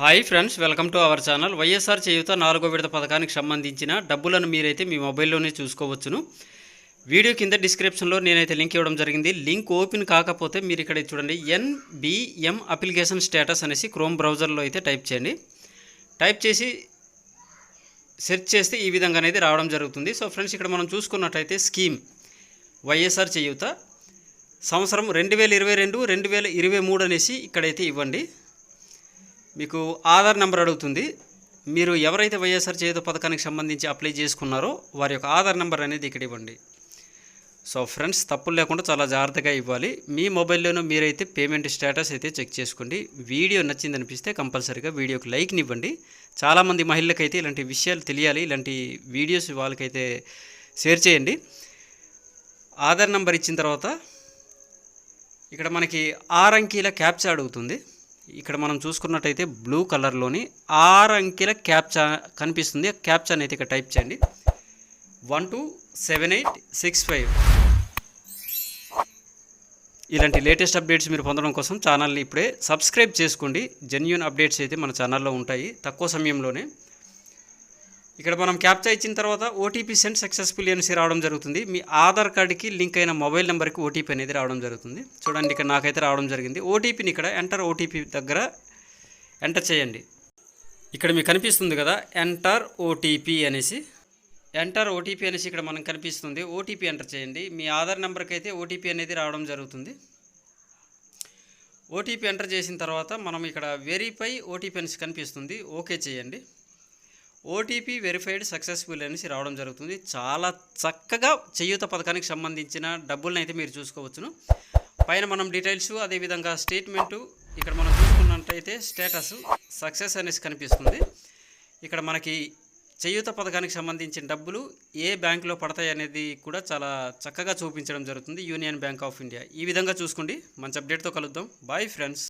Hi friends welcome to our channel YSR Cheyutha నాలుగో విడత పథకానికి సంబంధించిన డబ్బులను మీరైతే మీ మొబైల్లోనే చూసుకోవచ్చును. వీడియో కింద డిస్క్రిప్షన్లో నేనైతే లింక్ ఇవ్వడం జరిగింది. లింక్ ఓపెన్ కాకపోతే మీరు ఇక్కడ చూడండి ఎన్బిఎం అప్లికేషన్ స్టేటస్ అనేసి క్రోమ్ బ్రౌజర్లో అయితే టైప్ చేయండి. టైప్ చేసి సెర్చ్ చేస్తే ఈ విధంగా అనేది రావడం జరుగుతుంది. సో ఫ్రెండ్స్ ఇక్కడ మనం చూసుకున్నట్టయితే స్కీమ్ వైఎస్ఆర్ చేయూత సంవత్సరం రెండు వేల ఇరవై రెండు రెండు వేల ఇరవై మూడు అనేసి ఇక్కడైతే ఇవ్వండి. మీకు ఆధార్ నెంబర్ అడుగుతుంది. మీరు ఎవరైతే వైఎస్ఆర్ చేయుత పథకానికి సంబంధించి అప్లై చేసుకున్నారో వారి యొక్క ఆధార్ నెంబర్ అనేది ఇక్కడ ఇవ్వండి. సో ఫ్రెండ్స్ తప్పులు లేకుండా చాలా జాగ్రత్తగా ఇవ్వాలి. మీ మొబైల్లోనూ మీరైతే పేమెంట్ స్టేటస్ అయితే చెక్ చేసుకోండి. వీడియో నచ్చింది అనిపిస్తే కంపల్సరీగా వీడియోకి లైక్ని ఇవ్వండి. చాలామంది మహిళలకైతే ఇలాంటి విషయాలు తెలియాలి. ఇలాంటి వీడియోస్ వాళ్ళకైతే షేర్ చేయండి. ఆధార్ నెంబర్ ఇచ్చిన తర్వాత ఇక్కడ మనకి ఆరు అంకీల క్యాప్చా అడుగుతుంది. ఇక్కడ మనం చూసుకున్నట్టయితే బ్లూ కలర్లోని ఆరు అంకెల క్యాప్చా కనిపిస్తుంది. ఆ క్యాప్చాని అయితే ఇక్కడ టైప్ చేయండి. One two seven eight six five. ఇలాంటి లేటెస్ట్ అప్డేట్స్ మీరు పొందడం కోసం ఛానల్ని ఇప్పుడే సబ్స్క్రైబ్ చేసుకోండి. జెన్యున్ అప్డేట్స్ అయితే మన ఛానల్లో ఉంటాయి. తక్కువ సమయంలోనే ఇక్కడ మనం క్యాప్చా ఇచ్చిన తర్వాత ఓటీపీ సెండ్ సక్సెస్ఫుల్ అనేసి రావడం జరుగుతుంది. మీ ఆధార్ కార్డుకి లింక్ అయిన మొబైల్ నెంబర్కి ఓటీపీ అనేది రావడం జరుగుతుంది. చూడండి ఇక్కడ నాకైతే రావడం జరిగింది. ఓటీపీని ఇక్కడ ఎంటర్ ఓటీపీ దగ్గర ఎంటర్ చేయండి. ఇక్కడ మీకు కనిపిస్తుంది కదా ఎంటర్ ఓటీపీ అనేసి. ఎంటర్ ఓటీపీ అనేసి ఇక్కడ మనకు కనిపిస్తుంది. ఓటీపీ ఎంటర్ చేయండి. మీ ఆధార్ నెంబర్కి అయితే ఓటీపీ అనేది రావడం జరుగుతుంది. ఓటీపీ ఎంటర్ చేసిన తర్వాత మనం ఇక్కడ వెరిఫై ఓటీపీ అనేసి కనిపిస్తుంది. ఓకే చేయండి. ఓటీపీ వెరిఫైడ్ సక్సెస్ఫుల్ అనేసి రావడం జరుగుతుంది. చాలా చక్కగా చేయూత పథకానికి సంబంధించిన డబ్బులను అయితే మీరు చూసుకోవచ్చును. పైన మనం డీటెయిల్స్ అదేవిధంగా స్టేట్మెంటు ఇక్కడ మనం చూసుకున్నట్టయితే స్టేటస్ సక్సెస్ అనేసి కనిపిస్తుంది. ఇక్కడ మనకి చేయూత పథకానికి సంబంధించిన డబ్బులు ఏ బ్యాంకులో పడతాయి అనేది కూడా చాలా చక్కగా చూపించడం జరుగుతుంది. Union Bank of India. ఈ విధంగా చూసుకోండి. మంచి అప్డేట్తో కలుద్దాం. Bye friends.